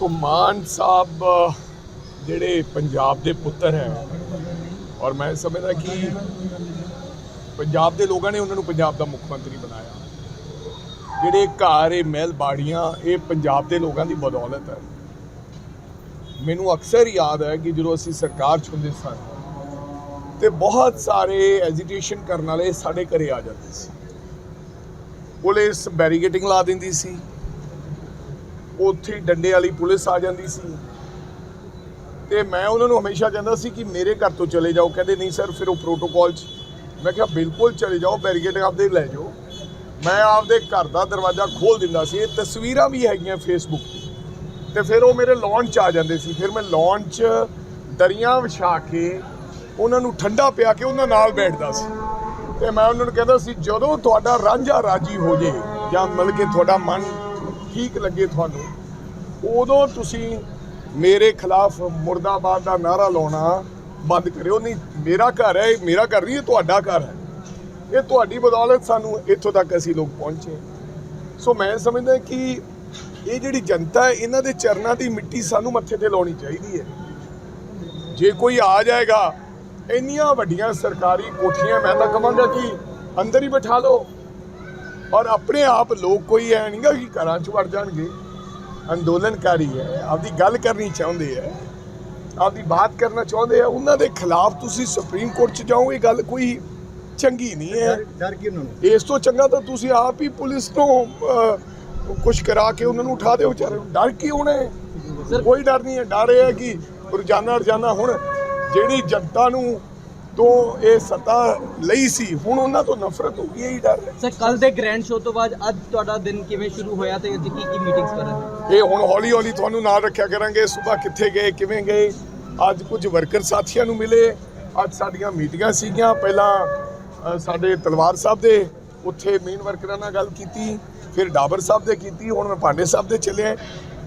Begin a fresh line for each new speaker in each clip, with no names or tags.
ਸੋ ਮਾਨ ਸਾਹਿਬ, ਜਿਹੜੇ ਪੰਜਾਬ ਦੇ ਪੁੱਤਰ ਹੈ, ਔਰ ਮੈਂ ਸਮਝਦਾ ਕਿ ਪੰਜਾਬ ਦੇ ਲੋਕਾਂ ਨੇ ਉਹਨਾਂ ਨੂੰ ਪੰਜਾਬ ਦਾ ਮੁੱਖ ਮੰਤਰੀ ਬਣਾਇਆ। ਜਿਹੜੇ ਘਰ, ਇਹ ਮਹਿਲ, ਬਾੜੀਆਂ, ਇਹ ਪੰਜਾਬ ਦੇ ਲੋਕਾਂ ਦੀ ਬਦੌਲਤ ਹੈ। ਮੈਨੂੰ ਅਕਸਰ ਯਾਦ ਹੈ ਕਿ ਜਦੋਂ ਅਸੀਂ ਸਰਕਾਰ 'ਚ ਹੁੰਦੇ ਸਨ ਤੇ ਬਹੁਤ ਸਾਰੇ ਐਜੀਟੇਸ਼ਨ ਕਰਨ ਵਾਲੇ ਸਾਡੇ ਘਰੇ ਆ ਜਾਂਦੇ ਸੀ। ਪੁਲਿਸ ਬੈਰੀਕੇਟਿੰਗ ਲਾ ਦਿੰਦੀ ਸੀ। ਉੱਥੇ ਹੀ ਡੰਡੇ ਵਾਲੀ ਪੁਲਿਸ ਆ ਜਾਂਦੀ ਸੀ। ਤੇ ਮੈਂ ਉਹਨਾਂ ਨੂੰ ਹਮੇਸ਼ਾ ਕਹਿੰਦਾ ਸੀ ਕਿ ਮੇਰੇ ਘਰ ਤੋਂ ਚਲੇ ਜਾਓ। ਕਹਿੰਦੇ, ਨਹੀਂ ਸਰ, ਫਿਰ ਉਹ ਪ੍ਰੋਟੋਕਾਲ 'ਚ ਮੈਂ ਕਿਹਾ, ਬਿਲਕੁਲ ਚਲੇ ਜਾਓ ਬੈਰੀਗੇਡ ਆਪਦੇ ਲੈ ਜਾਓ। ਮੈਂ ਆਪਦੇ ਘਰ ਦਾ ਦਰਵਾਜ਼ਾ ਖੋਲ ਦਿੰਦਾ ਸੀ। ਇਹ ਤਸਵੀਰਾਂ ਵੀ ਹੈਗੀਆਂ ਫੇਸਬੁੱਕ ਤੇ। ਤੇ ਫਿਰ ਉਹ ਮੇਰੇ ਲਾਨ 'ਚ ਆ ਜਾਂਦੇ ਸੀ। ਫਿਰ ਮੈਂ ਲਾਨ 'ਚ ਦਰੀਆਂ ਵਿਛਾ ਕੇ ਉਹਨਾਂ ਨੂੰ ਠੰਡਾ ਪਿਆ ਕੇ ਉਹਨਾਂ ਨਾਲ ਬੈਠਦਾ ਸੀ। ਤੇ ਮੈਂ ਉਹਨਾਂ ਨੂੰ ਕਹਿੰਦਾ ਸੀ, ਜਦੋਂ ਤੁਹਾਡਾ ਰਾਂਝਾ ਰਾਜੀ ਹੋ ਜੇ ਜਾਂ ਮਿਲ ਕੇ ਤੁਹਾਡਾ ਮਨ ਠੀਕ ਲੱਗੇ ਤੁਹਾਨੂੰ, ਉਦੋਂ ਤੁਸੀਂ ਮੇਰੇ ਖਿਲਾਫ ਮੁਰਦਾਬਾਦ ਦਾ ਨਾਰਾ ਲਾਉਣਾ ਬੰਦ ਕਰਿਓ। ਨਹੀਂ, ਮੇਰਾ ਘਰ ਹੈ ਇਹ ਮੇਰਾ ਘਰ ਨਹੀਂ, ਇਹ ਤੁਹਾਡਾ ਘਰ ਹੈ। ਇਹ ਤੁਹਾਡੀ ਬਦੌਲਤ ਸਾਨੂੰ ਇੱਥੋਂ ਤੱਕ ਅਸੀਂ ਲੋਕ ਪਹੁੰਚੇ। ਸੋ ਮੈਂ ਸਮਝਦਾ ਕਿ ਇਹ ਜਿਹੜੀ ਜਨਤਾ ਹੈ, ਇਹਨਾਂ ਦੇ ਚਰਨਾਂ ਦੀ ਮਿੱਟੀ ਸਾਨੂੰ ਮੱਥੇ ਤੇ ਲਾਉਣੀ ਚਾਹੀਦੀ ਹੈ। ਜੇ ਕੋਈ ਆ ਜਾਏਗਾ, ਇੰਨੀਆਂ ਵੱਡੀਆਂ ਸਰਕਾਰੀ ਕੋਠੀਆਂ, ਮੈਂ ਤਾਂ ਕਹਾਂਗਾ ਕਿ ਅੰਦਰ ਹੀ ਬਿਠਾ ਲਓ। ਔਰ ਆਪਣੇ ਆਪ ਲੋਕ ਕੋਈ ਐ ਨਹੀਂਗਾ ਕਿ ਘਰਾਂ 'ਚ ਵੜ ਜਾਣਗੇ। ਅੰਦੋਲਨਕਾਰੀ ਹੈ ਆਪਦੀ ਗੱਲ ਕਰਨੀ ਚਾਹੁੰਦੇ ਹੈ ਆਪਦੀ ਬਾਤ ਕਰਨਾ ਚਾਹੁੰਦੇ ਆ ਉਹਨਾਂ ਦੇ ਖਿਲਾਫ ਤੁਸੀਂ ਸੁਪਰੀਮ ਕੋਰਟ 'ਚ ਜਾਓ ਇਹ ਗੱਲ ਕੋਈ ਚੰਗੀ ਨਹੀਂ ਹੈ
ਡਰ ਕੀ ਉਹਨਾਂ ਨੂੰ?
ਇਸ ਤੋਂ ਚੰਗਾ ਤਾਂ ਤੁਸੀਂ ਆਪ ਹੀ ਪੁਲਿਸ ਤੋਂ ਕੁਝ ਕਰਾ ਕੇ ਉਹਨਾਂ ਨੂੰ ਉਠਾ ਦਿਓ ਵਿਚਾਰੇ ਨੂੰ। ਡਰ ਕੀ ਹੋਣਾ ਹੈ ਕੋਈ ਡਰ ਨਹੀਂ ਹੈ ਡਰ ਇਹ ਹੈ ਕਿ ਰੋਜ਼ਾਨਾ ਰੋਜ਼ਾਨਾ ਹੁਣ ਜਿਹੜੀ ਜਨਤਾ ਨੂੰ ਤੋਂ ਇਹ ਸੱਤਾ ਲਈ ਸੀ। ਹੁਣ ਉਹਨਾਂ ਤੋਂ ਨਫ਼ਰਤ ਹੋ ਗਈ ਹੈ ਹੀ ਡਰ ਹੈ।
ਸਰ ਕੱਲ ਦੇ ਗ੍ਰੈਂਡ ਸ਼ੋਅ ਤੋਂ ਬਾਅਦ ਅੱਜ ਤੁਹਾਡਾ ਦਿਨ ਕਿਵੇਂ ਸ਼ੁਰੂ ਹੋਇਆ ਤੇ ਅੱਜ ਕੀ ਕੀ ਮੀਟਿੰਗਸ ਕਰ ਰਹੇ
ਇਹ ਹੁਣ ਹੌਲੀ ਹੌਲੀ ਤੁਹਾਨੂੰ ਨਾਲ ਰੱਖਿਆ ਕਰਾਂਗੇ। ਸਵੇਰ ਕਿੱਥੇ ਗਏ ਕਿਵੇਂ ਗਏ? ਅੱਜ ਕੁਝ ਵਰਕਰ ਸਾਥੀਆਂ ਨੂੰ ਮਿਲੇ। ਅੱਜ ਸਾਡੀਆਂ ਮੀਟਿੰਗਾਂ ਸੀਗੀਆਂ। ਪਹਿਲਾਂ ਸਾਡੇ ਤਲਵਾਰ ਸਾਹਿਬ ਦੇ ਉੱਥੇ ਮੇਨ ਵਰਕਰਾਂ ਨਾਲ ਗੱਲ ਕੀਤੀ। ਫਿਰ ਡਾਬਰ ਸਾਹਿਬ ਦੇ ਕੀਤੀ। ਹੁਣ ਮੈਂ ਪਾਂਡੇ ਸਾਹਿਬ ਦੇ ਚੱਲਿਆ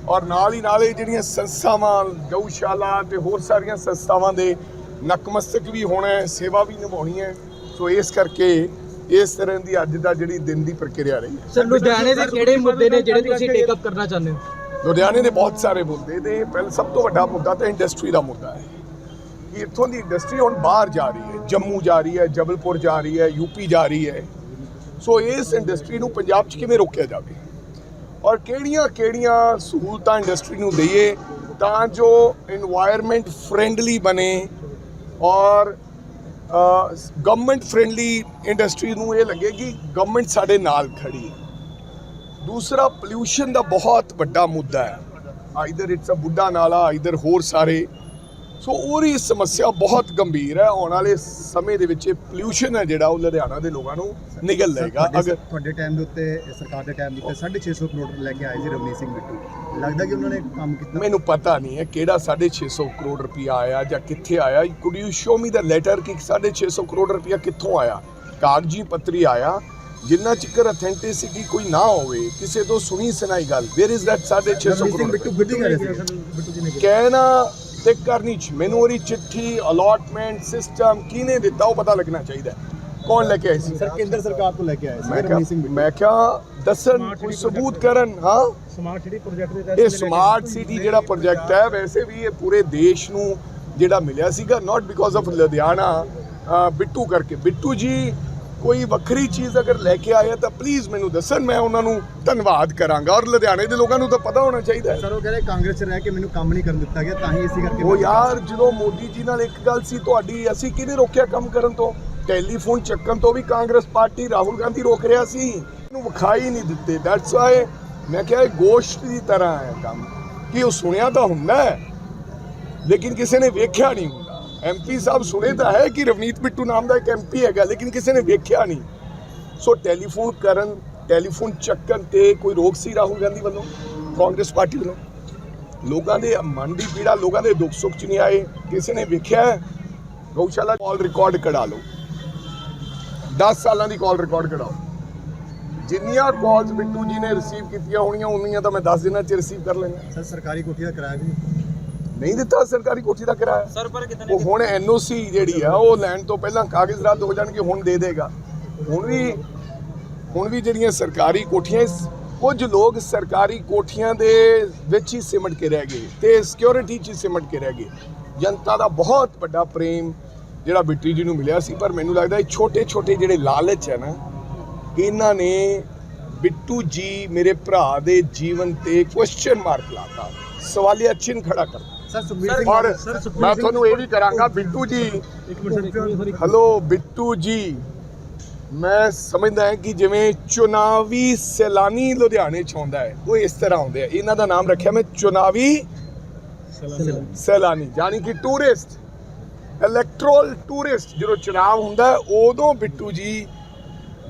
ਔਰ ਨਾਲ ਹੀ ਨਾਲ ਇਹ ਜਿਹੜੀਆਂ ਸੰਸਥਾਵਾਂ ਗਊਸ਼ਾਲਾ ਤੇ ਹੋਰ ਸਾਰੀਆਂ ਸੰਸਥਾਵਾਂ ਦੇ ਨਕਮਸਤਕ ਵੀ ਹੋਣਾ ਹੈ ਸੇਵਾ ਵੀ ਨਿਭਾਉਣੀ ਹੈ। ਸੋ ਇਸ ਕਰਕੇ ਇਸ ਤਰ੍ਹਾਂ ਦੀ ਅੱਜ ਦਾ ਜਿਹੜੀ ਦਿਨ ਦੀ ਪ੍ਰਕਿਰਿਆ ਰਹੀ ਹੈ।
ਸਰ ਲੁਧਿਆਣੇ ਦੇ ਕਿਹੜੇ ਮੁੱਦੇ ਨੇ ਜਿਹੜੇ ਤੁਸੀਂ ਟੇਕ ਅਪ ਕਰਨਾ ਚਾਹੁੰਦੇ ਹੋ?
ਲੁਧਿਆਣੇ ਦੇ ਬਹੁਤ ਸਾਰੇ ਮੁੱਦੇ ਨੇ। ਪਹਿਲ ਸਭ ਤੋਂ ਵੱਡਾ ਮੁੱਦਾ ਤਾਂ ਇੰਡਸਟਰੀ ਦਾ ਮੁੱਦਾ ਹੈ। ਕਿ ਇੱਥੋਂ ਦੀ ਇੰਡਸਟਰੀ ਹੁਣ ਬਾਹਰ ਜਾ ਰਹੀ ਹੈ। ਜੰਮੂ ਜਾ ਰਹੀ ਹੈ ਜਬਲਪੁਰ ਜਾ ਰਹੀ ਹੈ ਯੂਪੀ ਜਾ ਰਹੀ ਹੈ। ਸੋ ਇਸ ਇੰਡਸਟਰੀ ਨੂੰ ਪੰਜਾਬ 'ਚ ਕਿਵੇਂ ਰੋਕਿਆ ਜਾਵੇ? ਔਰ ਕਿਹੜੀਆਂ ਕਿਹੜੀਆਂ ਸਹੂਲਤਾਂ ਇੰਡਸਟਰੀ ਨੂੰ ਦਈਏ ਤਾਂ ਜੋ এনवायरमेंट ਫਰੈਂਡਲੀ ਬਣੇ ਔਰ ਗਵਰਨਮੈਂਟ ਫ੍ਰੈਂਡਲੀ ਇੰਡਸਟਰੀ ਨੂੰ ਇਹ ਲੱਗੇ ਕਿ ਗਵਰਨਮੈਂਟ ਸਾਡੇ ਨਾਲ ਖੜੀ ਹੈ। ਦੂਸਰਾ ਪੋਲਿਊਸ਼ਨ ਦਾ ਬਹੁਤ ਵੱਡਾ ਮੁੱਦਾ ਹੈ। ਆਈਦਰ ਇਟਸ ਅ ਬੁੱਢਾ ਨਾਲਾ ਆਈਦਰ ਹੋਰ ਸਾਰੇ ਸੋ ਉਹਦੀ ਸਮੱਸਿਆ ਬਹੁਤ ਗੰਭੀਰ ਹੈ। ਆਉਣ ਵਾਲੇ ਸਮੇਂ ਦੇ ਵਿੱਚ ਪੋਲਿਊਸ਼ਨ ਹੈ ਜਿਹੜਾ ਉਹ ਲੁਧਿਆਣਾ ਦੇ ਲੋਕਾਂ ਨੂੰ ਨਿਗਲ ਲਏਗਾ। ਅਗਰ
ਤੁਹਾਡੇ ਟਾਈਮ ਦੇ ਉੱਤੇ ਇਹ ਸਰਕਾਰ ਦੇ ਟਾਈਮ ਦੇ ਉੱਤੇ 650 ਕਰੋੜ ਲੈ ਕੇ ਆਏ ਸੀ ਰਵਨੀਤ ਸਿੰਘ ਬਿੱਟੂ ਲੱਗਦਾ ਕਿ ਉਹਨਾਂ ਨੇ ਕੰਮ ਕੀਤਾ?
ਮੈਨੂੰ ਪਤਾ ਨਹੀਂ ਹੈ ਕਿਹੜਾ 650 ਕਰੋੜ ਰੁਪਇਆ ਆਇਆ ਜਾਂ ਕਿੱਥੇ ਆਇਆ। Could you show me the letter ਕਿ 650 ਕਰੋੜ ਰੁਪਇਆ ਕਿੱਥੋਂ ਆਇਆ? ਕਾਗਜ਼ੀ ਪੱਤਰੀ ਆਇਆ ਜਿੰਨਾ ਚਿਕਰ ਅਥੈਂਟਿਸਿਟੀ ਕੋਈ ਨਾ ਹੋਵੇ ਕਿਸੇ ਤੋਂ ਸੁਣੀ ਸੁਣਾਈ ਗੱਲ। Where is that 650
Ravneet Singh
crore
Bittu Bittu
ਕਹਿਣਾ ਤੇ ਕਰਨੀ ਚ। ਮੈਨੂੰ ਉਹਦੀ ਚਿੱਠੀ ਅਲਾਟਮੈਂਟ ਸਿਸਟਮ ਕਿਹਨੇ ਦਿੱਤਾ ਉਹ ਪਤਾ ਲੱਗਣਾ ਚਾਹੀਦਾ ਹੈ। ਕੌਣ ਲੈ ਕੇ ਆਇਆ ਸੀ?
ਸਰ ਕੇਂਦਰ ਸਰਕਾਰ ਤੋਂ ਲੈ ਕੇ ਆਏ ਸੀ।
ਮੈਂ
ਸਿੰਘ
ਕਿਹਾ
ਬਿੱਟੂ।
ਮੈਂ ਕਿਹਾ ਦੱਸਣ ਕੋਈ ਸਬੂਤ ਕਰਨ ਹਾਂ?
ਸਮਾਰਟ ਸਿਟੀ ਪ੍ਰੋਜੈਕਟ ਦੇ
ਇਹ ਸਮਾਰਟ ਸਿਟੀ ਜਿਹੜਾ ਪ੍ਰੋਜੈਕਟ ਹੈ ਵੈਸੇ ਵੀ ਇਹ ਪੂਰੇ ਦੇਸ਼ ਨੂੰ ਜਿਹੜਾ ਮਿਲਿਆ ਸੀਗਾ not because of Ludhiana uh, Bittu ਕਰਕੇ। ਬਿੱਟੂ ਜੀ ਕੋਈ ਵੱਖਰੀ ਚੀਜ਼ ਅਗਰ ਲੈ ਕੇ ਆਇਆ ਤਾਂ ਪਲੀਜ਼ ਮੈਨੂੰ ਦੱਸਣ ਮੈਂ ਉਹਨਾਂ ਨੂੰ ਧੰਨਵਾਦ ਕਰਾਂਗਾ। ਔਰ ਲੁਧਿਆਣੇ ਦੇ ਲੋਕਾਂ ਨੂੰ ਤਾਂ ਪਤਾ ਹੋਣਾ ਚਾਹੀਦਾ ਹੈ।
ਸਰ ਉਹ ਕਹਿੰਦੇ ਕਾਂਗਰਸ ਰਹਿ ਕੇ ਮੈਨੂੰ ਕੰਮ ਨਹੀਂ ਕਰਨ ਦਿੱਤਾ ਗਿਆ ਤਾਂ ਹੀ ਇਸੇ ਕਰਕੇ
ਉਹ ਯਾਰ ਜਦੋਂ ਮੋਦੀ ਜੀ ਨਾਲ ਇੱਕ ਗੱਲ ਸੀ ਤੁਹਾਡੀ ਅਸੀਂ ਕਿਹਨੇ ਰੋਕਿਆ ਕੰਮ ਕਰਨ ਤੋਂ? ਟੈਲੀਫੋਨ ਚੱਕਣ ਤੋਂ ਵੀ ਕਾਂਗਰਸ ਪਾਰਟੀ ਰਾਹੁਲ ਗਾਂਧੀ ਰੋਕ ਰਿਹਾ ਸੀ। ਇਹਨੂੰ ਵਿਖਾਈ ਨਹੀਂ ਦਿੱਤੇ। ਦੈਟਸ ਵਾਈ ਮੈਂ ਕਿਹਾ ਇਹ ਗੋਸ਼ਟ ਦੀ ਤਰ੍ਹਾਂ ਹੈ ਕੰਮ। ਕਿ ਉਹ ਸੁਣਿਆ ਤਾਂ ਹੁੰਦਾ ਹੈ। ਲੇਕਿਨ ਕਿਸੇ ਨੇ ਵੇਖਿਆ ਨਹੀਂ ਐਮਪੀ ਸਾਹਿਬ ਸੁਣੇ ਤਾਂ ਹੈ ਕਿ ਰਵਨੀਤ ਬਿੱਟੂ ਨਾਮ ਦਾ ਇੱਕ ਐਮਪੀ ਹੈਗਾ, ਲੇਕਿਨ ਕਿਸੇ ਨੇ ਵੇਖਿਆ ਨਹੀਂ। ਸੋ ਟੈਲੀਫੋਨ ਕਰਨ ਟੈਲੀਫੋਨ ਚੱਕਣ ਤੇ ਕੋਈ ਰੋਕ ਸੀ ਰਾਹੁਲ ਗਾਂਧੀ ਵੱਲੋਂ, ਕਾਂਗਰਸ ਪਾਰਟੀ ਵੱਲੋਂ? ਲੋਕਾਂ ਦੇ ਮਨ ਦੀ ਪੀੜਾ, ਲੋਕਾਂ ਦੇ ਦੁੱਖ ਸੁੱਖ ਚ ਨਹੀਂ ਆਏ, ਕਿਸੇ ਨੇ ਵੇਖਿਆ? ਗਊਸ਼ਾਲਾ ਕਾਲ ਰਿਕਾਰਡ ਕਢਾ ਲਓ। 10 ਸਾਲਾਂ ਦੀ ਕਾਲ ਰਿਕਾਰਡ ਕਢਾਓ। ਜਿੰਨੀਆਂ ਕਾਲਸ ਬਿੱਟੂ ਜੀ ਨੇ ਰਿਸੀਵ ਕੀਤੀਆਂ ਹੋਣੀਆਂ, ਉਨੀਆਂ ਤਾਂ ਮੈਂ 10 ਦਿਨਾਂ ਚ ਰਿਸੀਵ ਕਰ ਲੈਣਾ
ਸਰ, ਸਰਕਾਰੀ ਕੋਠੀ ਦਾ ਕਿਰਾਇਆ ਵੀ ਨਹੀਂ।
ਦਿੱਤਾ ਸਰਕਾਰੀ ਕੋਠੀ ਦਾ ਕਿਰਾਇਆ।
ਸਰ ਪਰ ਕਿਤਨੇ
ਉਹ ਹੁਣ ਐਨਓਸੀ ਜਿਹੜੀ ਆ ਉਹ ਲੈਣ ਤੋਂ ਪਹਿਲਾਂ ਕਾਗਜ਼ ਰੱਦ ਹੋ ਜਾਣਗੇ ਹੁਣ ਦੇ ਦੇਗਾ। ਹੁਣ ਵੀ ਹੁਣ ਵੀ ਜਿਹੜੀਆਂ ਸਰਕਾਰੀ ਕੋਠੀਆਂ ਕੁਝ ਲੋਕ ਸਰਕਾਰੀ ਕੋਠੀਆਂ ਦੇ ਵਿੱਚ ਹੀ ਸਿਮਟ ਕੇ ਰਹਿ ਗਏ ਤੇ ਸਿਕਿਉਰਿਟੀ 'ਚ ਸਿਮਟ ਕੇ ਰਹਿ ਗਏ। ਜਨਤਾ ਦਾ ਬਹੁਤ ਵੱਡਾ ਪ੍ਰੇਮ ਜਿਹੜਾ ਬਿੱਟੀ ਜੀ ਨੂੰ ਮਿਲਿਆ ਸੀ ਪਰ ਮੈਨੂੰ ਲੱਗਦਾ ਇਹ ਛੋਟੇ ਛੋਟੇ ਜਿਹੜੇ ਲਾਲਚ ਹੈ ਨਾ ਇਹਨਾਂ ਨੇ ਬਿੱਟੂ ਜੀ ਮੇਰੇ ਭਰਾ ਦੇ ਜੀਵਨ ਤੇ ਕੁਐਸਚਨ ਮਾਰਕ ਲਾਤਾ। ਸਵਾਲੀਆ ਚਿੰਨ ਖੜਾ ਕਰਤਾ। ਔਰ
ਸਰ
ਮੈਂ ਤੁਹਾਨੂੰ ਇਹ ਵੀ ਕਰਾਂਗਾ ਬਿੱਟੂ ਜੀ। ਹਲੋ ਬਿੱਟੂ ਜੀ। ਮੈਂ ਸਮਝਦਾ ਹਾਂ ਕਿ ਜਿਵੇਂ ਚੁਣਾਵੀ ਸੈਲਾਨੀ ਲੁਧਿਆਣੇ ਚ ਆਉਂਦਾ ਹੈ ਉਹ ਇਸ ਤਰ੍ਹਾਂ ਆਉਂਦੇ ਆ। ਇਹਨਾਂ ਦਾ ਨਾਮ ਰੱਖਿਆ ਮੈਂ ਚੁਣਾਵੀ ਸੈਲਾਨੀ। ਯਾਨੀ ਕਿ ਟੂਰਿਸਟ ਇਲੈਕਟਰਲ ਟੂਰਿਸਟ ਜਦੋਂ ਚੁਣਾਵ ਹੁੰਦਾ ਹੈ, ਉਦੋਂ ਬਿੱਟੂ ਜੀ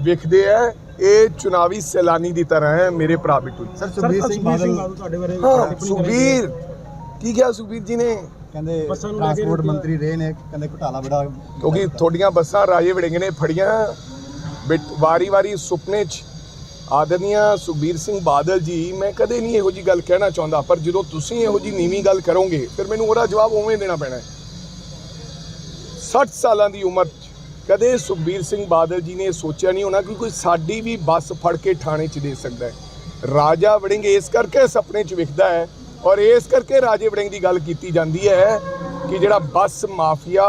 ਵਿਖਦੇ ਆ ਇਹ ਚੁਣਾਵੀ ਸੈਲਾਨੀ ਦੀ ਤਰ੍ਹਾਂ ਹੈ ਮੇਰੇ ਭਰਾ ਬਿੱਟੂ ਜੀ।
ਸਰ ਸੁਖਬੀਰ ਸਿੰਘ ਬਾਦਲ
ਤੁਹਾਡੇ ਬਾਰੇ
ਸੁਖਬੀਰ। ਕੀ ਕਿਹਾ ਸੁਖਬੀਰ ਜੀ ਨੇ?
ਕਹਿੰਦੇ ਟਰਾਂਸਪੋਰਟ। ਮੰਤਰੀ ਰਹੇ ਨੇ ਕਹਿੰਦੇ ਘੁਟਾਲਾ ਬੜਾ
ਕਿਉਂਕਿ ਤੁਹਾਡੀਆਂ ਬੱਸਾਂ ਰਾਜੇ ਵੜਿੰਗ ਨੇ ਫੜੀਆਂ। ਵਾਰੀ-ਵਾਰੀ ਸੁਪਨੇ 'ਚ ਆਦਰਨੀਆ ਸੁਖਬੀਰ ਸਿੰਘ ਬਾਦਲ ਜੀ ਮੈਂ ਕਦੇ ਨਹੀਂ ਇਹੋ ਜੀ ਗੱਲ ਕਹਿਣਾ ਚਾਹੁੰਦਾ ਪਰ ਜਦੋਂ ਤੁਸੀਂ ਇਹੋ ਜੀ ਨੀਵੀਂ ਗੱਲ ਕਰੋਗੇ ਫਿਰ ਮੈਨੂੰ ਉਹਦਾ ਜਵਾਬ ਉਵੇਂ ਦੇਣਾ ਪੈਣਾ ਹੈ। 60 ਸਾਲਾਂ ਦੀ ਉਮਰ 'ਚ ਕਦੇ ਸੁਖਬੀਰ ਸਿੰਘ ਬਾਦਲ ਜੀ ਨੇ ਸੋਚਿਆ ਨਹੀਂ ਹੋਣਾ ਕਿ ਕੋਈ ਸਾਡੀ ਵੀ ਬੱਸ ਫੜ ਕੇ ਥਾਣੇ 'ਚ ਦੇ ਸਕਦਾ ਹੈ। ਰਾਜਾ ਵੜਿੰਗ ਇਸ ਕਰਕੇ ਸੁਪਨੇ 'ਚ ਵਿਖਦਾ ਹੈ ਔਰ ਇਸ ਕਰਕੇ ਰਾਜੇ ਵੜਿੰਗ ਦੀ ਗੱਲ ਕੀਤੀ ਜਾਂਦੀ ਹੈ ਕਿ ਜਿਹੜਾ ਬੱਸ ਮਾਫੀਆ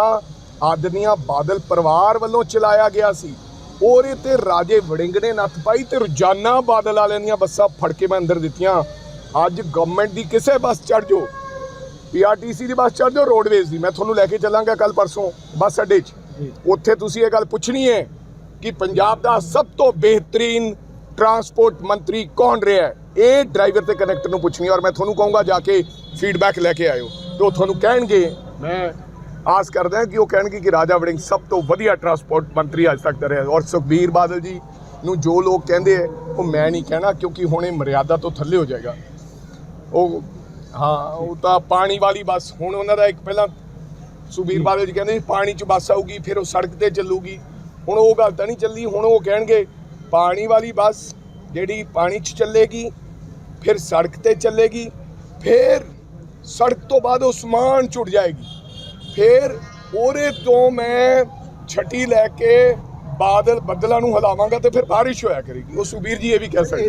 ਆਦਰਨੀਆ ਬਾਦਲ ਪਰਿਵਾਰ ਵੱਲੋਂ ਚਲਾਇਆ ਗਿਆ ਸੀ ਉਹਦੇ ਤੇ ਰਾਜੇ ਵੜਿੰਗ ਨੇ ਨੱਥ ਪਾਈ ਤੇ ਰੋਜ਼ਾਨਾ ਬਾਦਲ ਵਾਲਿਆਂ ਦੀਆਂ ਬੱਸਾਂ ਫੜ ਕੇ ਮੈਂ ਅੰਦਰ ਦਿੱਤੀਆਂ। ਅੱਜ ਗਵਰਨਮੈਂਟ ਦੀ ਕਿਸੇ ਬੱਸ ਚੜ ਜਾਓ ਪੀਆਰਟੀਸੀ ਦੀ ਬੱਸ ਚੜ ਜਾਓ ਰੋਡਵੇਜ਼ ਦੀ। ਮੈਂ ਤੁਹਾਨੂੰ ਲੈ ਕੇ ਚੱਲਾਂਗਾ ਕੱਲ ਪਰਸੋਂ ਬੱਸ ਅੱਡੇ 'ਚ। ਉੱਥੇ ਤੁਸੀਂ ਇਹ ਗੱਲ ਪੁੱਛਣੀ ਹੈ ਕਿ ਪੰਜਾਬ ਦਾ ਸਭ ਤੋਂ ਬਿਹਤਰੀਨ ਟਰਾਂਸਪੋਰਟ ਮੰਤਰੀ ਕੌਣ ਰਿਹਾ ਹੈ? ਇਹ ਡਰਾਈਵਰ ਤੇ ਕਨੈਕਟਰ ਨੂੰ ਪੁੱਛਣੀ ਔਰ ਮੈਂ ਤੁਹਾਨੂੰ ਕਹੂੰਗਾ ਜਾ ਕੇ ਫੀਡਬੈਕ ਲੈ ਕੇ ਆਇਓ। ਤੇ ਉਹ ਤੁਹਾਨੂੰ ਕਹਿਣਗੇ ਮੈਂ ਆਸ ਕਰਦਾ ਹਾਂ ਕਿ ਉਹ ਕਹਿਣਗੇ ਕਿ ਰਾਜਾ ਵੜਿੰਗ ਸਭ ਤੋਂ ਵਧੀਆ ਟਰਾਂਸਪੋਰਟ ਮੰਤਰੀ ਅੱਜ ਤੱਕ ਦਾ ਰਿਹਾ ਔਰ ਸੁਖਬੀਰ ਬਾਦਲ ਜੀ ਨੂੰ ਜੋ ਲੋਕ ਕਹਿੰਦੇ ਹੈ ਉਹ ਮੈਂ ਨਹੀਂ ਕਹਿਣਾ ਕਿਉਂਕਿ ਹੁਣ ਇਹ ਮਰਿਆਦਾ ਤੋਂ ਥੱਲੇ ਹੋ ਜਾਏਗਾ। ਉਹ ਹਾਂ ਉਹ ਤਾਂ ਪਾਣੀ ਵਾਲੀ ਬੱਸ ਹੁਣ ਉਹਨਾਂ ਦਾ ਇੱਕ ਪਹਿਲਾਂ ਸੁਬੀਰ ਬਾਦਲ ਜੀ ਕਹਿੰਦੇ ਪਾਣੀ 'ਚ ਬੱਸ ਆਊਗੀ ਫਿਰ ਉਹ ਸੜਕ ਤੇ ਚੱਲੂਗੀ। ਹੁਣ ਉਹ ਗੱਲ ਤਾਂ ਨਹੀਂ ਚੱਲੀ ਹੁਣ ਉਹ ਕਹਿਣਗੇ ਪਾਣੀ ਵਾਲੀ ਬੱਸ ਜਿਹੜੀ ਪਾਣੀ 'ਚ ਚੱਲੇਗੀ ਫਿਰ ਸੜਕ ਤੇ ਚੱਲੇਗੀ ਫਿਰ ਸੜਕ ਤੋਂ ਬਾਅਦ ਉਹ ਸਮਾਨ ਛੁੱਟ ਜਾਏਗੀ ਫਿਰ ਉਹਦੇ ਤੋਂ ਮੈਂ ਛਟੀ ਲੈ ਕੇ ਬਾਦਲ ਬੱਦਲਾਂ ਨੂੰ ਹਿਲਾਵਾਂਗਾ ਤੇ ਫਿਰ ਬਾਰਿਸ਼ ਹੋਇਆ ਕਰੇਗੀ ਉਹ ਸੁਬੀਰ ਜੀ ਇਹ ਵੀ ਕਹਿ ਸਕਦੇ